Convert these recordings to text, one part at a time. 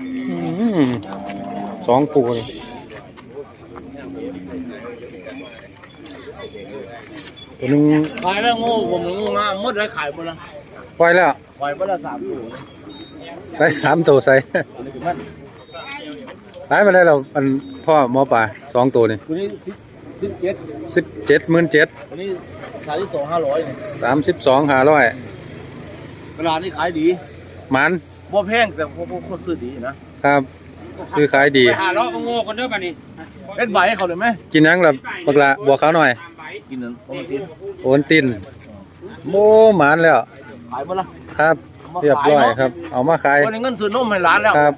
อืมสองปูนี่ตัวหนึงขายแล้วงูผมงูงามหมดเลยขายหมดละปล่อยแล้วขายหมดละสามตัวใส่สามตัวใส่มันขายมาได้แล้วอันพ่อหมอป่าสองตัวนี่ตัวนี้ สิบเจ็ดสิบเจ็ดหมื่นเจ็ดตัวนี้ขายที่สองห้าร้อยเนี่ยสามสิบสองห้าร้อยเวลานี้ขายดีมันบ่แพงแต่พวกคนซื้อดีนะครับคือขายดีหาเลาะโง่คนเด้อป่ะนี่เป็นใบให้เขาเลยไหมกินหยังล่ะบักละบวกเขาวหน่อย กินนั่นปกติโอนตินโมหมานแล้วขายหมดละครับ เรียบร้อยครับ เอามาขายวันนี้เงินซื้อนมให้ร้านแล้วครับ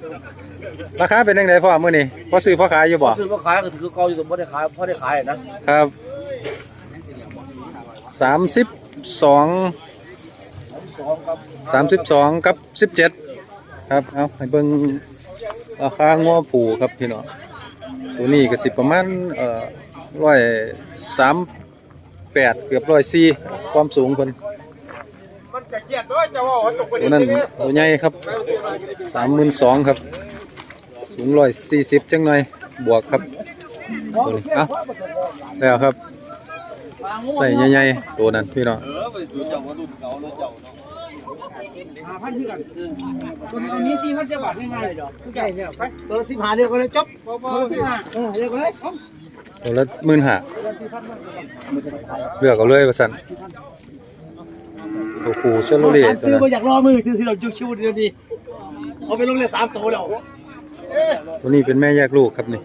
ราคาเป็นยังไงพ่อมื้อนี้พ่อซื้อพ่อขายอยู่บ่ซื้อมาขายก็ถือเก่าอยู่แต่บ่ได้ขายพอได้ขายนะครับสามสิบสองสองครับสามสิบสองกับสิบเจ็ดครับเอาให้เบิ่งราคางัวผูครับพี่น้องตัวนี้ก็สิประมาณเอ่อร้อยสามแปดเกือบร้อยสี่ความสูงเพิ่นมันจะเกียดด้วยจะว่าตกไปตัวนั้นตัวใหญ่ครับสามหมื่นสองครับ สูงร้อยสี่สิบจังหน่อย บวกครับ ตัวนี้เอ้าแล้วครับ ใส่ใหญ่ๆตัวนั้นพี่น้องหาพันที่กันคนเอานี้สี่พันเจ้าบาทง่ายๆเลยดอกผู้ใหญ่เนี่ยไปตัวสิบห้าเดียวก็เลยจบตัวที่ห้าเออเดียวก็เลยตัวละหมื่นห้าเลือกเอาเลยว่าสันตัวคูเชลโลเล่ตัวซื้อนั้นมาอยากรอมือซื้อสิเราจุกชิวเดียวดีเอาไปลงเลยสามตัวแล้ว ตัวนี้เป็นแม่แยกลูกครับนี่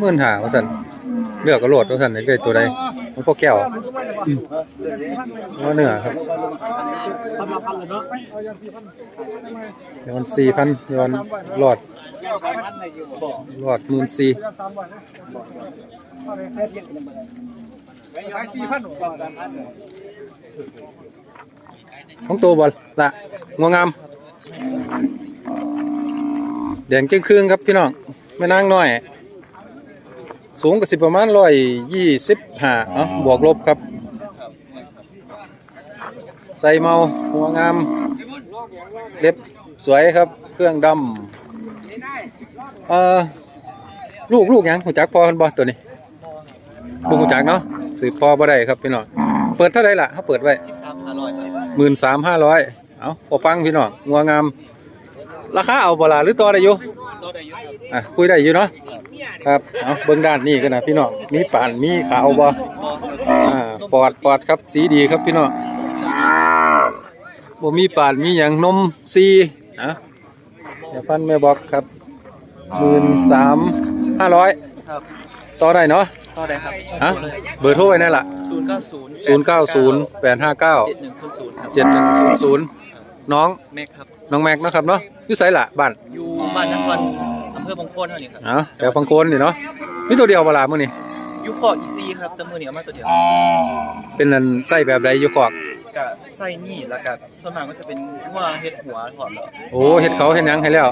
หมื่นหาว่าสันเลือกเอาโหลดว่าสันได้เลยตัวใดมันพวกแก้วว่าเนื้อครับยเนาะเดี๋ยวมันสี่พันยวมันหลอดหลอดมื่นสี่ขายสี่พันของตัวบอลละงวงาม ดงเก้งครึ่งครับพี่น้องแม่นางน้อย สูงกับสิประมาณร้อยยี่สิบห้าเอ้าบวกลบครับ ใส่เมาหัวงาม เล็บสวยครับ เครื่องดำเอ่อลูกลูกยังหูจักพอคนบอตัวนี้บุหูจักเนาะสืบพอบ่ได้ครับพี่น้องเปิดเท่าไรล่ะเขาเปิดไว้สิบสามห้าร้อยหมื่นสามห้าร้อยเอาพอฟังพี่น้องงัวงาม ราคาเอาบลาหรือต่อได้อยู่ตัวได้ยุครับอะคุยได้อยู่เนาะครับเอาเบิ่งด้านนี้กันนะพี่น้องมีป่านมีขาวบ่อ่าปอดปอดครับสีดีครับพี่น้องบ่มีป่านมีหยังนมซีอะอย่าฟันแม่บอกครับหมื่นสามห้าร้อยครับต่อได้เนาะต่อได้ครับฮะเบอร์โทรไว้นั่นล่ะศูนย์เก้าศูนย์ศูนย์เก้าศูนย์แปดห้าเก้าเจ็ดหนึ่งศูนย์ศูนย์ครับเจ็ดหนึ่งศูนย์ศูนย์น้องแม็กครับน้องแม็กเนาะครับเนาะ อยู่ไสล่ะบ้านอยู่บ้านนครอำเภอบางโคนเท่านี้ครับเอ้าแถวพังโคนนี่เนาะมีตัวเดียวเวลามื้อนี้อยู่ขอกอีซีครับแต่มือนี้เอามาตัวเดียวเป็นอันไส้แบบใดอยู่ขอกกับไส้นี่แล้วกับส่วนมากก็จะเป็นหัวเห็ดหัวถอดแล้วโอ้เฮ็ดเขาเฮ็ดหยังให้แล้ว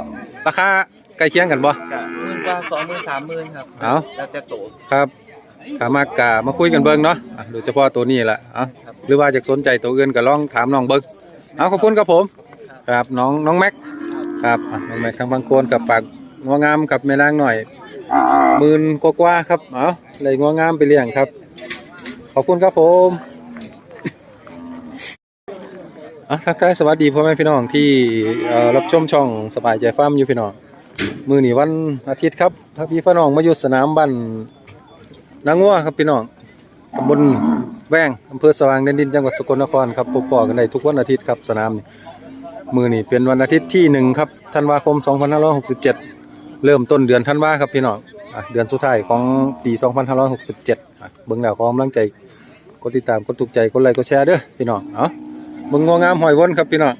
ราคาใกล้เคียงกันบ่กับหมื่นกว่าสองหมื่นสามหมื่นครับเอ้าแล้วแต่โตครับขามากะมาคุยกันเบิ่งเนาะอะโดยเฉพาะตัวนี้แหละเอ้าครับหรือว่าจะสนใจตัวอื่นก็ลองถามน้องเบิ่งเอาขอบคุณครับผม ครับน้องน้องแม็ก ครับอะน้องแม็กทางบางโคนกับฝากงวงามกับแม่นางหน่อยหมื่นกว่าๆครับเอาเลยงวงามไปเลี้ยงครับ ขอบคุณครับผมอะทักทายสวัสดีพ่อแม่พี่น้องที่รับชมช่องสบายใจฟาร์มอยู่พี่น้องมือหนีวันอาทิตย์ครับพระพี่พ่อน้องมาอยู่สนามบ้านนางงัวครับพี่น้องตำบลแวงอำเภอสว่างแดนดินจังหวัดสกลนครครับพบปอกันได้ทุกวันอาทิตย์ครับสนามนี้ มือนี้เป็นวันอาทิตย์ที่หนึ่งครับธันวาคม 2567 เริ่มต้นเดือนธันวาครับพี่น้องอะเดือนสุดท้ายของปี 2567อะเบิ่งแล้วขอกำลังใจกดติดตามกดถูกใจกดไลค์กดแชร์เด้อพี่น้องเอ้าเบิ่งงวงามหอยวนครับพี่น้อง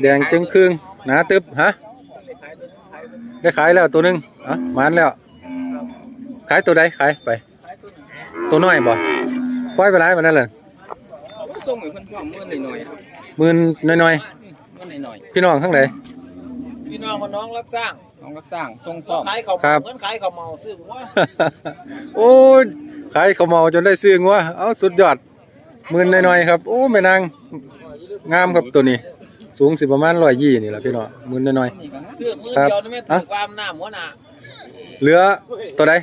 แดงจึงครึ่งหนาตึบฮะได้ขายแล้วตัวหนึงอะมานแล้ว ขายตัวใดขายไป ตัวน้อยบ่ปล่อยไปหลายปานนั้นเลยส่งให้เพิ่นพร้อมเมื่อหน่อยๆครับหมื่นน้อยเมื่อ หน่อยๆพี่น้องทั้งใดพี่น้องมาน้องรับจ้างๆน้องรับสร้างส่งพร้อมขายเขาวครับเหมือนขายเขาวเมาซื้อว่าโอ้ยขายข้าวเมาจนได้ซื้องัวเอาสุดยอดหมื่นน้อยๆครับโอ้แม่นางงามครับตัวนี้ สูงสิประมาณ120นี่ล่ะพี่น้องหมื่นน้อยเสื้อมือครับเดียวนี่ไม่อะถือความหน้าหัวหน้าๆเหลือตัวใด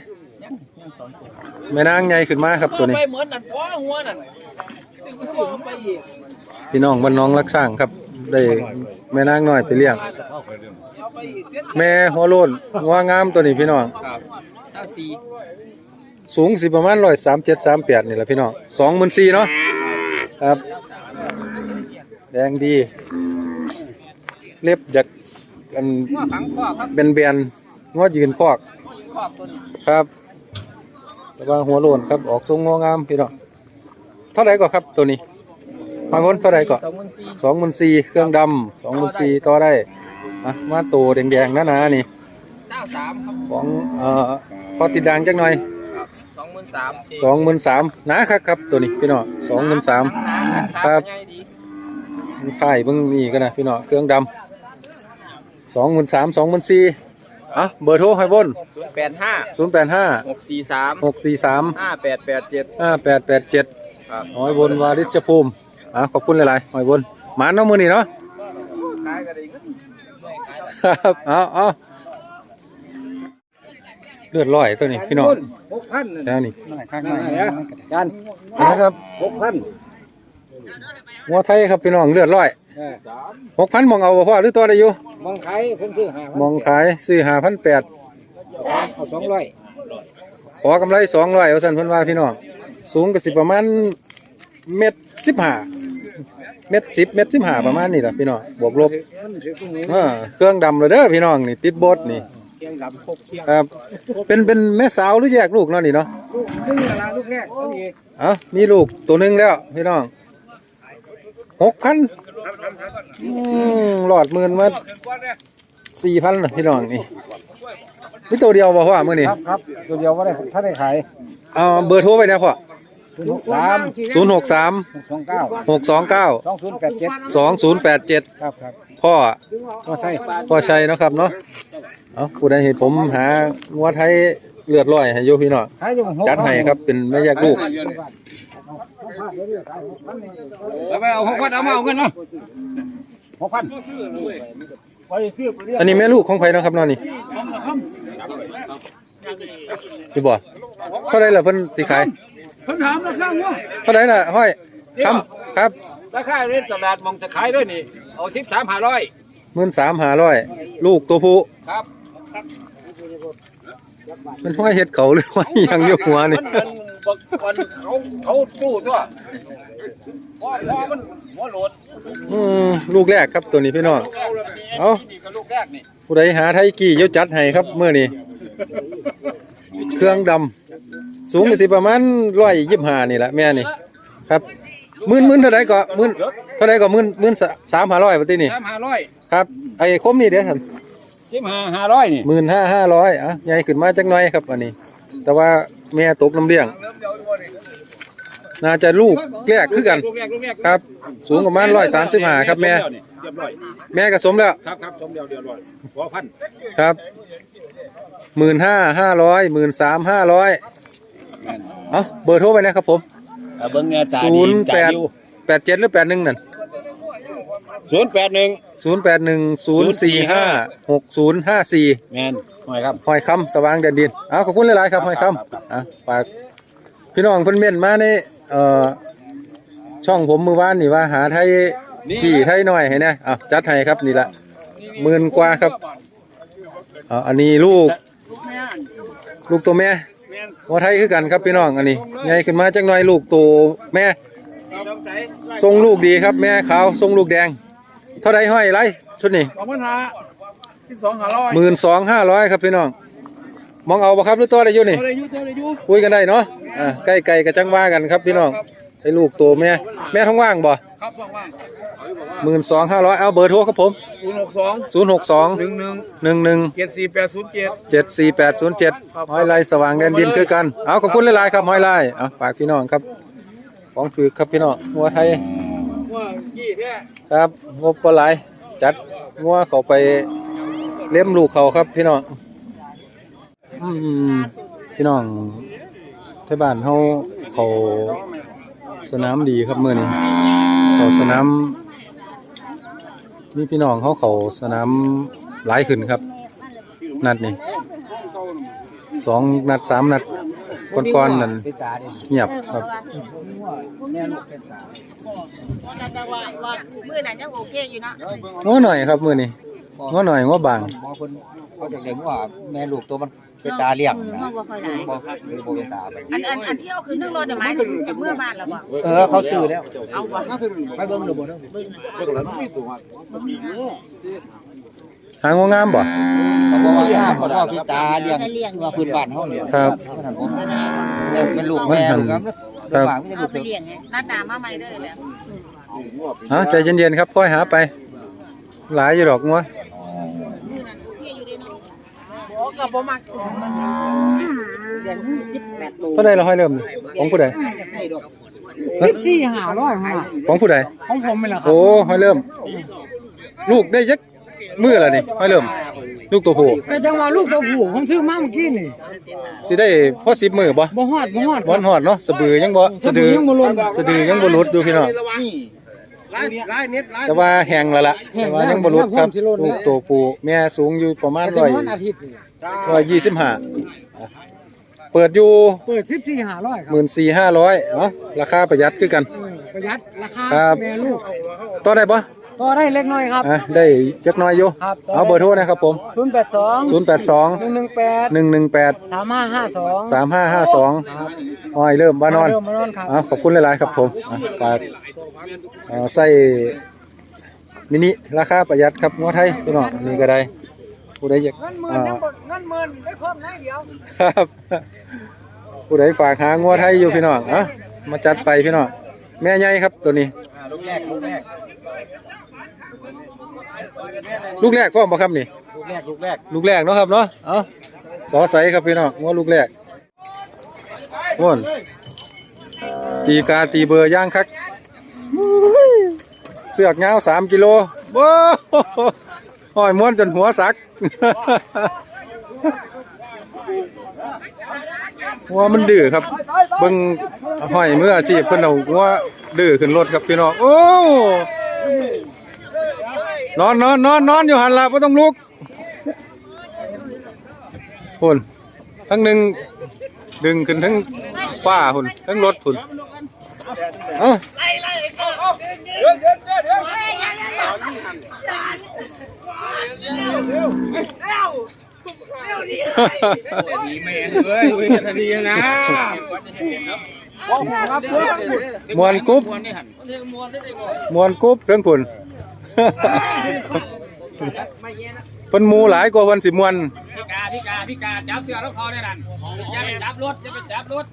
แม่นางใหญ่ขึ้นมาครับตัวนี้ ไปเหมือนนั่นพ่อหัวนั่นซื้อก็ซื้อมันไปอีก พี่น้องบ้านน้องรักสร้างครับ ได้แม่นางน้อยไปเลี้ยง แม่หัวโลนหัวงามตัวนี้พี่น้อง ครับเจ้าสีสูงสิประมาณร้อยสามเจ็ดสามแปดนี่แหละพี่น้องสองหมื่นสี่เนาะครับ แดงดี เล็บจากอันหัวขังคอครับเบนเบนงอยืนคอกคอกตัวนี้ครับแต่ว่าหัวโลนครับออกทรงงองามพี่น้องเท่าไหร่ก็ครับตัวนี้ มาคนเท่าไหร่ก็สองหมื่นสี่สองหมื่นสี่เครื่องดำสองหมื่นสี่ต่อได้อะมาโตแดงๆหนาๆนี่เจ้าสามครับของเอ่อพอติดดังจักหน่อยครับสองหมื่นสามสองหมื่นสามหนาครับครับตัวนี้พี่น้องสองหมื่นสามครับง่ายดีมีไผ่เบิ่งนี่กันนะพี่น้องเครื่องดำสองหมื่นสามสองหมื่นสี่อะเบอร์โทรให้บนศูนย์แปดห้าศูนย์แปดห้าหกสี่สามหกสี่สามห้าแปดแปดเจ็ดห้าแปดแปดเจ็ดครับหอยบนวาริชภูมิ อะขอบคุณหลายๆหอยบนหมาเนาะมือนี่เนาะขายกันเองครับเอาเอาเลือดลอยตัวนี้พี่น้องหกพันแล้วนี่หน่อยข้างหน่อยนะกันนะครับหกพันหัวไทยครับพี่น้องเลือดลอยหกพันมองเอาบ่พ่อหรือตัวได้อยู่มองขายผมซื้อห้ามองขายซื้อหาพันแปดเอาสองร้อยขอกำไรสองร้อยเอาสันเพิ่นว่าพี่น้องสูงก็สิประมาณเม็ดสิบห้า เม็ดสิบเม็ดสิบห้าประมาณนี้แหละพี่น้องบวกลบมันถือพวกนี้เออเครื่องดำเลยเด้อพี่น้องนี่ติดโบดนี่เชียงดำพกเชียงครับเป็นเป็นแม่สาวหรือแยกลูกเนาะนี่เนาะลูกนี่ละลูกแรกตัวนี้เอ้ามีลูกตัวหนึงแล้วพี่น้องหกพันหลอดหมื่นมาสี่พันพี่น้องนี่มีตัวเดียวบ่พ่อมื้อนี้ครับครับตัวเดียวว่าได้ถ้าได้ขายเอาเบอร์โทรไว้นะพ่อศูนย์หก สามศูนย์หกสามหกสองเก้าหกสองเก้าสองศูนย์แปดเจ็ดสองศูนย์แปดเจ็ดครับครับพ่อก็ใส่พ่อชัยเนาะครับเนาะเอาผู้ใดเห็นผมหางัวไทยเลือดร้อยให้อยู่พี่น้องขายอยู่หกจัดให้ครับเป็นแม่แยกลูกเอาไปเอาหกพันเอามาเอาเงินเนาะหกพันไปซื้อไปเรียกอันนี้แม่ลูกของไผเนาะครับเนาะนี่พี่บ่เท่าไรล่ะเพิ่นสิขาย เพิ่นถามราคาว่าเท่าไรล่ะห้อยคำครับราคาเล่นตลาดมองจะขายด้วยนี่ เอาทิปสามห้าร้อยหมื่นสามหาร้อยลูกตัวผู้ครับเป็นห้อยเห็ดเขาหรือห้อยหยังอยู่หัวนี่ มันมันบอกมันเขาเขาตู้ตัวพอพอมันหัวโหลดอืมลูกแรกครับตัวนี้พี่น้องเอานี่ก็ลูกแรกนี่ผู้ใดหาไทยกี่เดี๋ยวจัดให้ครับมื้อนี้ เครื่องดำ สูงก็สิประมาณ125นี่แหละแม่นี่ครับหมื่นหมื่นเท่าใดก็หมื่นเท่าใดก็หมื่นหมื่นสามห้าร้อยปตินี่สามห้าร้อยครับไอ้คมนี่เด้อท่านสิบห้าห้าร้อยนี่หมื่นห้าห้าร้อยอะใหญ่ขึ้นมาจักหน่อยครับอันนี้ แต่ว่าแม่ตกน้ำเลี้ยงน่าจะลูกแรกคือกันลูกแรกลูกแรกครับ สูงประมาณร้อยสามสิบห้าครับแม่เรียบร้อยแม่ก็สมแล้วครับครับชมเดียวเดียวร้อยหัวพันครับหมื่นห้าห้าร้อยหมื่นสามห้าร้อย เอาเบอร์โทรไปนะครับผมเบิ้งเงี้ยตาศูดีนย์แปตาดอยู่แปดเจ็ดหรือแปดหนึ่งนั่นศูนย์แปดหนึ่งศูนย์แปดหนึ่งศูนย์สี่ห้าหกศูนย์ห้าสี่ แมนหน่อยครับ หอยคำสว่างแดนดินเอาขอบคุณหลาย ๆ ครับหอยคำอะฝากพี่น้องเพิ่นเม่นมาในเอ่อช่องผมมือวานนี่ว่าหาไทยกี่ไทยหน่อยให้แน่อะจัดให้ครับนี่ละหมื่นกว่าครับอ่าอันนี้ลูก ลูกตัวแม่ ว่าไทยคือกันครับพี่น้องอันนี้ใหญ่ขึ้นมาจักหน่อยลูกตัวแม่ทรงลูกดีครับแม่ขาวทรงลูกแดง เท่าใดห้อยไรชุดนี้สองพันห้าที่สองห้าร้อยหมื่นสองห้าร้อยครับพี่น้องมองเอาบ่ครับหรือตัวได้อยู่นี่เท่าไรอยู่เท่าไรอยู่คุยกันได้เนาะอ่าใกล้ไก่กับจังว่ากันครับพี่น้อง ไอ้ลูกตัวแม่ แม่ท้องว่างบ่ครับว่างหมื่นสองห้าร้อยเอาเบอร์โทรครับผมๆศูนย์หกสองศูนย์หกสองหนึ่งหนึ่งหนึ่งหนึ่งเจ็ดสี่แปดศูนย์เจ็ดเจ็ดสี่แปดศูนย์เจ็ดหอยลายสว่างแดนดินคือกัน เอาขอบคุณหลายๆครับหอยลายเอาฝากพี่น้องครับ ของถือครับพี่น้องงัวไทยว่ากี่แท้ครับงบปหลายจัดงัวเขาไปเลี้ยมลูกเขาครับพี่น้องอืมพี่น้องที่บ้านเขาเขา สนามดีครับมื้อนี้เขาสนามมีพี่น้องเขาเขาสนามหลายขึ้นครับ นัดนี้สองนัดสามนัดก่อนๆนั่นเงียบครับแต่ว่าว่ามื้อนั้นยังโอเคอยู่เนาะง้อหน่อยครับมื้อนี้ง้อหน่อยง้อบางหมอคนเขาจะเลี้ยงว่าแม่ลูกตัวมัน เป็นตาเลี้ยงนะเฮาบ่ค่อยได้บ่ครับหรือบ่เป็นตาไปอันอันอันที่เอาขึ้นทั้งรถจะหมายถึงจะเมื่อบ้านแล้วบ่เออเขาซื้อแล้วเอาบ่ไปเบิ่งเด้อบ่เด้อเบิ่งหางงามบ่เขาบอกว่าห้ามเขาเอาเป็นตาเลี้ยงว่าพื้นบ้านเฮาเนี่ยครับเป็นลูกแม่ลูกครับครับบางไม่ใช่ลูเอากไปเลี้ยงไงนัดหน้ามาใหม่เด้อแล้วอะใจเย็นๆครับค่อยหาไป หลายอยู่ดอกงัว มื้อนั้นโอเคอยู่เด้เนาะโอ้ ก็บ่มักเดือน18ตัวเท่าใดเราให้เริ่ม ของผู้ใดสิบสี่ห้าร้อยห้าของผู้ใดของผมไม่ละครับโอ้ให้เริ่ม ลูกได้ยักมือละนี่ให้เริ่ม ลูกตัวผู้ก็จังว่าลูกตัวผู้ผมซื้อมาเมื่อกี้นี่สิได้พอสิบมือบ่บ่ฮอดบ่ฮอดบ่ฮอดเนาะสะบือยังบ่สะดือยังบ่ลงสะดือยังบ่หลุดอยู่พี่น้องแต่ว่าแห้งแล้วล่ะแต่ว่ายังบ่หลุดครับลูกตัวผู้แม่สูงอยู่ประมาณก็ร้อยจะวันอาทิตย์นี่ ร้อยยี่สิบห้าเปิดอยู่เปิดสิบสี่ห้าร้อยครับหมื่นสี่ห้าร้อยเนาะราคาประหยัดคือกัน เออประหยัดราคาครับ แม่ลูกต่อได้ปะต่อได้เล็กน้อยครับ อะได้จักหน้อยอยู่ครับเอาเบอร์โทรนะครับผม ศูนย์แปดสอง0 8 2หนึ่งหนึ่งแปด1 1 8 สามห้าห้าสอง3 5 5 2อ้อยเริ่มบ้านนอนเริ่มมานอนครับ อะขอบคุณหลาย ๆ ครับผมอะฝากเอ่อใส่มินิราคาประหยัดครับงัวไทยพี่น้องอันนี่ก็ได้ ผู้ใดอยากเงินหมื่นอ่ายังบ่เงินหมื่นได้เพิ่มน้อยเดียวครับ ผู้ใดฝากหางัวไทยอยู่พี่น้องอะมาจัดไปพี่น้องแม่ใหญ่ครับตัวนี้ ลูกแรกลูกแรกลูกแรกพ่อมาครับนี่ ลูกแรกลูกแรกลูกแรกเนาะครับเนาะ เอาสอใสครับพี่น้องงัวลูกแรกม่วนตีกาตีเบอร์ย่างคักเสือกเงาวสามกิโลโว้ ห้อยม้วนจนหัวสัก หัวมันดื้อครับเบิ่งห้อยเมืออาชีพเพิ่นเอาหัวดื้อขึ้นรถครับพี่น้องโอ้นอนนอนนอนนอนอยู่หันละบ่ต้องลุกพุ่นทั้งหนึ่งดึงขึ้นทั้งฟ้าพุ่นทั้งรถพุ่นเอ้า มวนกรุ๊บมวนกรุ๊บเรื่องพุ่นเพิ่นมูหลายกว่าวันสิมวนพี่กาพี่กาพี่กาจับเสือแล้วเขาได้นั่นอย่าไปจับรถอย่าไปจับรถ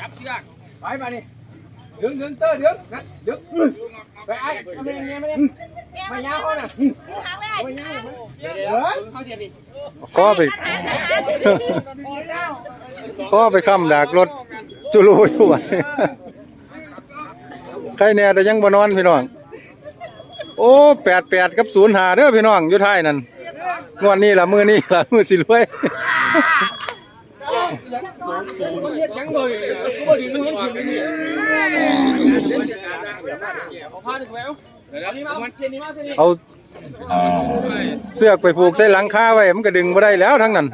จับเสือไปมานี่ ดึงดึงเตอร์ดึงดึงไปไอ้เอาไปยังไงมาเนี่ยมายาวเขาน่ะขอไปขอไปค้ำดากรถจุลูอยู่ไว้ใครแน่แต่ยังบ่นอนพี่น้อง โอ้แปดแปดกับศูนย์หาเด้อพี่น้องอยู่ท้ายนั่นงวดนี้ล่ะมือนี้ล่ะมือสิรวย เอาเสือกไปผูกใส่หลังคาไว้ มันก็ดึงบ่ได้แล้วทั้งนั้น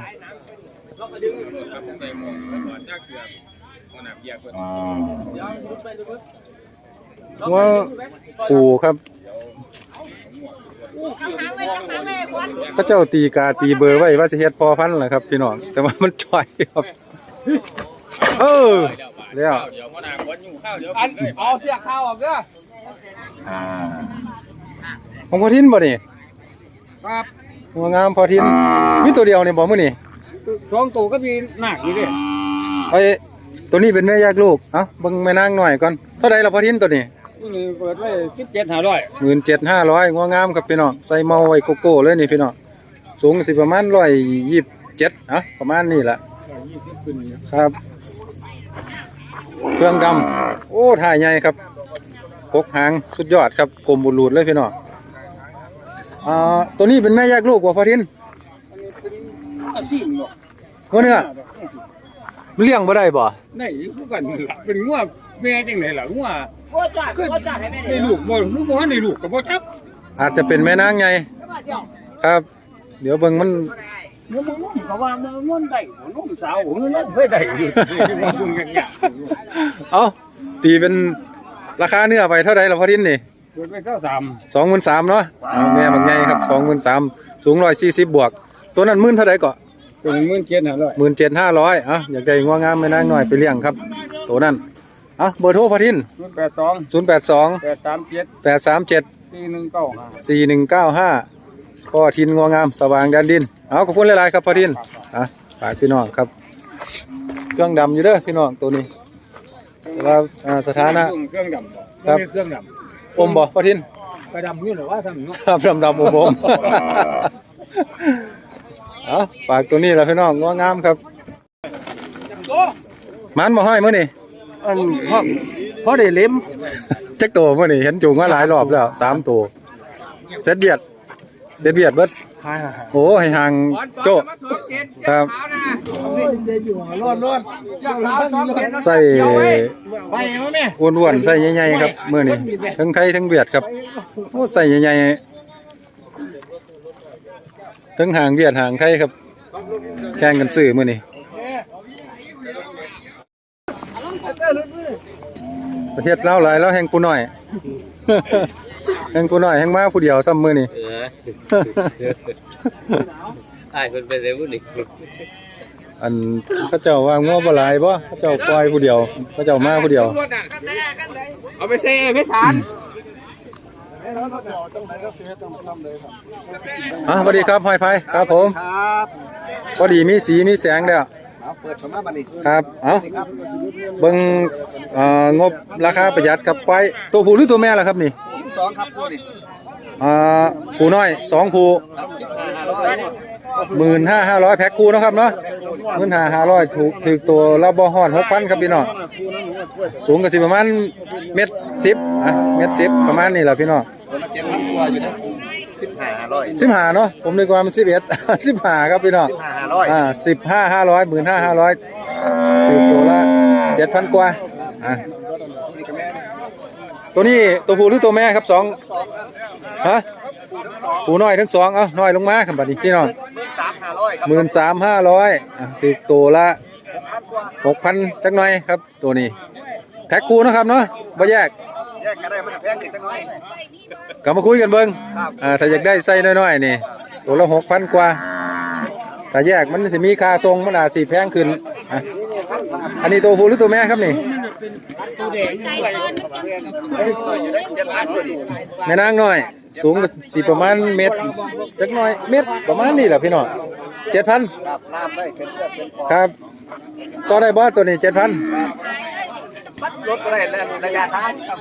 ว่าปู่ครับ พระเจ้าตีกาตีเบอร์ไว้ว่าสิเฮ็ดพอพันธุ์แหละครับ พี่น้องแต่ว่ามันจ่อยครับ เออแล้วเดี๋ยวพ่อนาคนอยู่ข้าวเดี๋ยวอันเอาเสียข้าวออกเด้อของพอทินบ่นี่ครับหัวงามพอทินมีตัวเดียวนี่บ่มื้อนี่สองตัวก็มีหนักอยู่ดิไอ้ตัวนี้เป็นแม่ยากลูกเอ้าเบิ่งแม่นางหน่อยก่อนเท่าใดล่ะพอทินตัวนี้นี่ เปิดไว้สิบเจ็ดห้าร้อย17,500งัวงามครับพี่น้องใส่เมาไว้โกโก้เลยนี่พี่น้องสูงสิประมาณ127อะประมาณนี้ล่ะครับเครื่องดำโอ้ถ่ายใหญ่ครับกกหางสุดยอดครับกลมบุรูดเลยพี่น้องอ่าตัวนี้เป็นแม่แยกลูกว่าพอทินอาชีพเนาะหัวเนื้อเลี้ยงบ่ได้บ่ได้คือกันล่ะเป็นงัวแม่จังไดล่ะงัว โคจ่าโคจ่าให้แม่ได้ลูกบ่คือบ่ได้ลูกก็บ่จักอาจจะเป็นแม่นางไงครับ เดี๋ยวเบิ่งมันเดี๋ยวมึงนุ่มก็ว่ามึงนุ่มได้บ่นุ่มสาวมึงนุ่มเคยได้อยู่ว่ามึงอย่างเงี้ยเอาตีเป็นราคาเนื้อไปเท่าไหร่ล่ะพ่อทินนี่เปิดไปเท่าสามสองหมื่นสามเนาะเอาแม่บางไงครับสองหมื่นสามสูงร้อยสี่สิบบวก ตัวนั้นหมื่นเท่าไหร่ก็เป็นหมื่นเจ็ดห้าร้อยหมื่นเจ็ดห้าร้อยอะอยากได้งัวงามแม่นางหน่อยไปเลี้ยงครับ ตัวนั้น อะเบอร์โทรพ่อทินศูนย์แปดสองศูนย์แปดสองแปดสามเจ็ดแปดสามเจ็ดสี่หนึ่งเก้าห้าสี่หนึ่งเก้าห้าพ่อทินงัวงามสว่างแดนดินเอาขอบคุณหลายๆครับพ่อทินอะฝากพี่น้องครับ เครื่องดำอยู่เด้อพี่น้องตัวนี้แต่ว่าอ่าสถานะ เครื่องดำบ่ครับ ไม่ใช่เครื่องดอมบ่พ่อทินำไปดำนี่หรือว่าทำเนาะครับดำดำอมอมเอาฝากตัวนี้แหละพี่น้องงัวงามครับมันมาห้อยมื้อนี่ อันพ่อพ่อได้เล็มจักตัวมื้อนี่เห็นจูงมาหลายรอบแล้วสามตัวเสร็จเบียดเสร็จเบียดเบิดหายหายโอ้ให้ห่างโจ้ครับจะอยู่รอดรอดใส่ไปมั้ยแม่อ้วนๆใส่ใหญ่ๆครับมื้อนี้ทั้งไทยทั้งเวียดครับโอ้ใส่ใหญ่ๆทั้งห่างเวียดห่างไทยครับแข่งกันซื้อมื้อนี้ ประเทศลาวหลายแล้วแห่งกูน้อย แห่งกูน้อยแห่งมาผู้เดียวซ้ำมื้อนี้เออไอ้คนเป็นอะไรบุญนี่อันเขาเจ้าว่างัวบ่หลายบ่เขาเจ้าปล่อยผู้เดียวเขาเจ้ามาผู้เดียว เอาไปเซ่ไปสารอะสวัสดีครับหอยไผ่ครับผม ครับพอดีมีสีมีแสงแล้ว เอาเปิดเข้ามาบัดนี้ครับเอ้าครับเบิ่งเอ่องบราคาประหยัดครับควายตัวผู้หรือตัวแม่ล่ะครับนี่สองครับตัวนี้อ่าผู้น้อยสองผู้ครับสิบห้าห้าร้อยหมื่นห้าห้าร้อยแพ็คคู่เนาะครับเนาะหมื่นห้าห้าร้อยถูกถูกตัวละบ่ฮอดหกพันครับพี่น้องสูงก็สิประมาณเม็ดสิบอะเม็ดสิบประมาณนี้แหละพี่น้อง ตัวละเจ็ดพันตัวอยู่นะสิบห้าห้า ร้อยสิบห้าเนาะผมนึกว่ามันสิบเอ็ดสิบห้าครับพี่น้องสิบห้าห้าร้อยอ่าสิบห้าห้าร้อยหมื่นห้าห้าร้อยถูกตัวละเจ็ดพันกว่าอะนี่ก็แม่นี่ตัวนี้ตัวผู้หรือตัวแม่ครับสองสองครับฮะคู่ทั้งสองผู้น้อยทั้งสองเอ้าน้อยลงมาครับบัดนี้พี่น้องหมื่นสามห้าร้อยครับหมื่นสามห้าร้อยอะถูกตัวละพันกว่าหกพันจักหน่อยครับ ตัวนี้ แพ็คคู่เนาะครับเนาะบ่แยกแยกกันได้มันแพงขึ้นจังน้อย กลับมาคุยกันเบิ่งครับอ่าถ้าอยากได้ไส้น้อยๆนี่ตัวละหกพันกว่า ถ้าแยกมันสิมีค่าทรงมันอาจสิแพงขึ้นอะอันนี้ตัวผู้หรือตัวแม่ครับนี่อยู่ได้เจ็ดพันตัวนี้แม่นางน้อย สูงก็สิประมาณเมตรจักหน่อยเมตรประมาณนี้แหละพี่น้องเจ็ดพันครับน้ำได้เป็นเสื้อเป็นคอครับต่อได้บ่ตัวนี้เจ็ดพัน รถก็ได้แล้วระยะทางกับ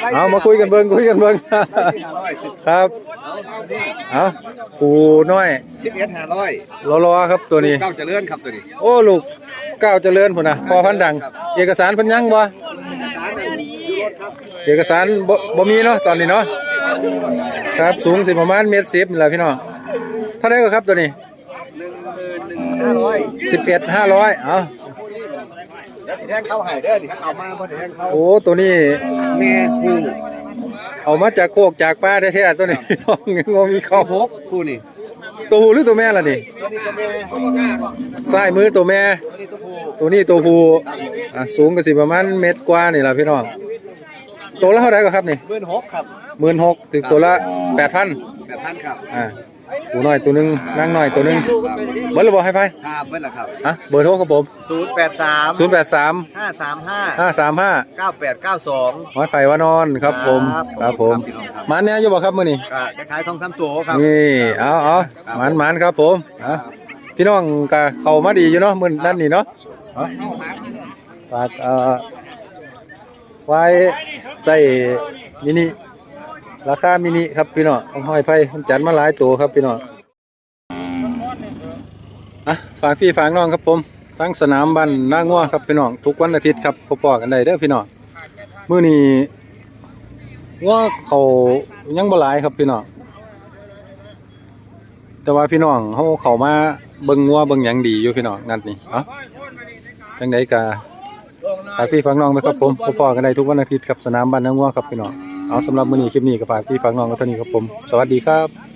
ไรเอามาคุยกันเบิ่งคุยกันเบิ่งห้าร้อยครับเอาปูน้อยสิบเอ็ดห้าร้อยรอๆครับตัวนี้เก้าเจริญครับตัวนี้ โอ้ลูกก้าวเจริญพุ่นน่ะพอพันดัง เอกสารเพิ่นยังบ่ร้านนั้นอยู่รถครับเอกสารบ่บ่มีเนาะตอนนี้เนาะครับสูงสิประมาณเมตร10นี่แหละพี่น้องเท่าไดก็ครับตัวนี้หนึ่งหมื่นหนึ่งห้าร้อย11 500เอ้าเดี๋ยวสิแทงเข้าใหายเด้อนี่ถ้าเอามาพอสิแทงเข้าโอ้ตัวนี้ แม่คู่เอามาจากโคกจากป่าแท้ๆตัวนี้ น้องงมีเข้าหกคู่นี่ตัวผู้หรือตัวแม่ล่ะนี่ตัวนี้ก็แม่ซ้ายมือตัวแม่ตัวนี้ตัวผู้ตัวนี้ตัวผู้อะสูงก็สิประมาณเมตรกว่านี่ล่ะพี่น้องตัวละเท่าไหร่ก็ครับนี่หมื่นหกครับ16,000ถึงตัวละ8,000แปดพันครับอ่า ปูน้อยตัวหนึงนางน้อยตัวหนึงเบิดระบบให้ไฟครับเบิ้ลละครับอะเบอร์โทรครับผม ศูนย์แปดสาม083 ห้าสามห้า535เก้าแปดเก้าสองหอยไฟวานอนครับผมครับครับผมครับพี่น้องครับมันเนี่ยอยู่บ่ครับมื้อนี้ก็คล้ายๆทองซ้ำตัวครับ นี่เอาเอามันมันครับผมอะพี่น้องก็เข้ามาดีอยู่เนาะมื้อนั้นนี่เนาะเอาฝากเอ่อไว้ใส่มินิ ราคามินิครับพี่น้องของหอยไฟมันจัดมาหลายตัวครับพี่น้องอะฝากพี่ฝากน้องครับผมทั้งสนามบ้านนางัวครับพี่น้องทุกวันอาทิตย์ครับพบๆกันได้เด้อพี่น้องมื้อนี้ว่าเขายังบ่หลายครับพี่น้องแต่ว่าพี่น้องเฮาเขามาเบิ่งงัวเบิ่งหยังดีอยู่พี่น้องนั่นนี่เอ้าจังไดกาฝากพี่ฝากน้องไว้ครับผมพบกันได้ทุกวันอาทิตย์ครับสนามบ้านนางัวครับพี่น้อง เอาสำหรับมื้อนี้คลิปนี้ก็ฝากพี่ฝากน้องไว้เท่านี้ครับผม สวัสดีครับ